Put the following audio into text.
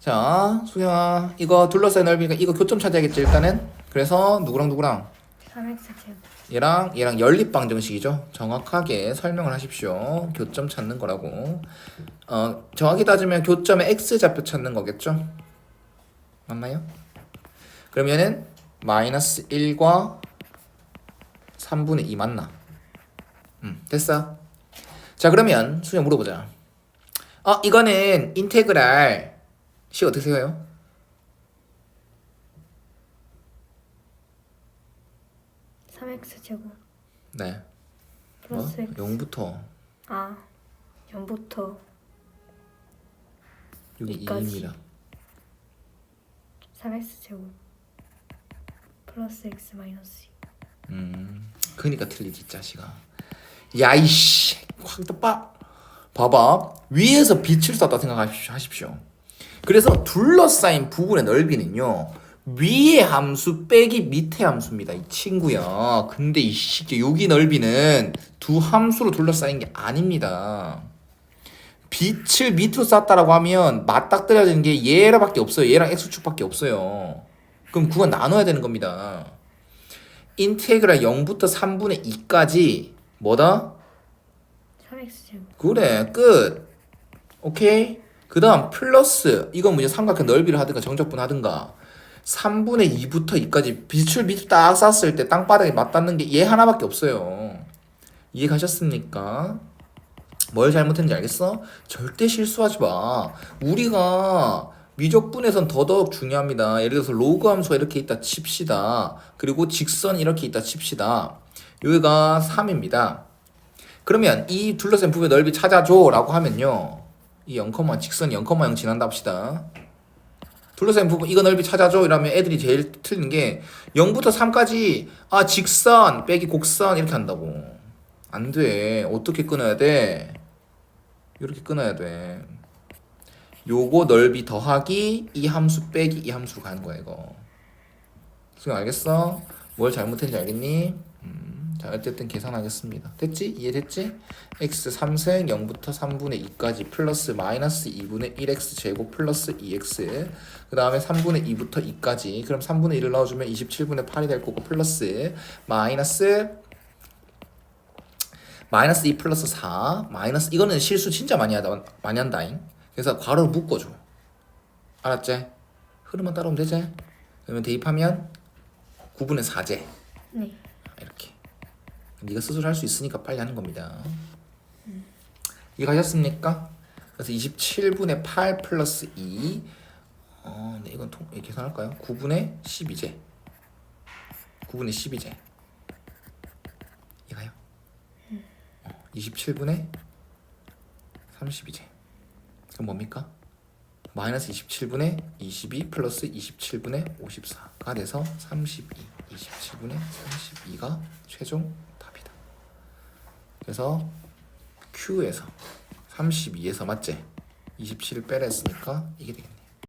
자, 수영아, 이거 둘러싸인 넓이니까 이거 교점 찾아야겠지 일단은. 그래서 누구랑 누구랑 3x 제곱 얘랑 얘랑 연립 방정식이죠. 정확하게 설명을 하십시오. 교점 찾는 거라고. 어, 정확히 따지면 교점의 x 좌표 찾는 거겠죠? 맞나요? 그러면은 마이너스 1과 3분의 2 맞나? 음, 됐어. 자, 그러면 수영 물어보자. 어, 이거는 인테그랄 식 어떻게 생각해요? 삼 x 제곱 네. 뭐? 플러스 x 0부터 아 0부터 여기 이까지. 2입니다. 3x 제곱 플러스 x 마이너스 2 음, 그니까 틀리지, 이 자식아. 야이씨, 확 떠빠. 봐봐, 위에서 빛을 쐈다 생각하십시오. 그래서 둘러싸인 부분의 넓이는요, 위의 함수 빼기 밑의 함수입니다, 이 친구야. 근데 이 시끼 여기 넓이는 두 함수로 둘러싸인 게 아닙니다. 빛을 밑으로 쐈다라고 하면 맞닥뜨려지는 게 얘랑밖에 없어요. 얘랑 x축밖에 없어요. 그럼 그건 나눠야 되는 겁니다. 인테그랄 0부터 3분의 2까지 뭐다? 3x 제곱 그래 끝 오케이 그 다음 플러스 이건 뭐냐? 삼각형 넓이를 하든가 정적분 하든가 3분의 2부터 2까지 빛을 밑을 딱 쐈을 때 땅바닥에 맞닿는 게 얘 하나밖에 없어요. 이해 가셨습니까? 뭘 잘못했는지 알겠어? 절대 실수하지 마. 우리가 미적분에선 더더욱 중요합니다. 예를 들어서 로그 함수가 이렇게 있다 칩시다. 그리고 직선 이렇게 있다 칩시다. 여기가 3입니다. 그러면 이 둘러싼 부분의 넓이 찾아줘 라고 하면요 이 0, 직선이 0,0 지난다 합시다. 둘러싼 부분 이거 넓이 찾아줘? 이러면 애들이 제일 틀린 게 0부터 3까지 아 직선 빼기 곡선 이렇게 한다고. 안 돼. 어떻게 끊어야 돼? 이렇게 끊어야 돼. 요거 넓이 더하기 이 함수 빼기 이 함수로 가는 거야 이거. 수영 알겠어? 뭘 잘못했는지 알겠니? 음, 자 어쨌든 계산하겠습니다 됐지? 이해됐지? x 3승 0부터 3분의 2까지 플러스 마이너스 2분의 1x 제곱 플러스 2x 그 다음에 3분의 2부터 2까지 그럼 3분의 1을 넣어주면 27분의 8이 될 거고 플러스 마이너스 마이너스 2 플러스 4 마이너스 이거는 실수 진짜 많이 하다 많이 한다잉 그래서 괄호를 묶어줘 알았지? 흐름만 따라오면 되지? 그러면 대입하면 9분의 4제 네 네가 스스로 할 수 있으니까 빨리 하는 겁니다 이해가셨습니까? 그래서 27분의 8 플러스 2 어, 네, 이건 통, 예, 계산할까요? 9분의 12제 9분의 12제 이가요? 어, 27분의 32제 그럼 뭡니까? 마이너스 27분의 22 플러스 27분의 54가 돼서 32 27분의 32가 최종 그래서 Q에서 32에서 맞지? 27을 빼라 했으니까 이게 되겠네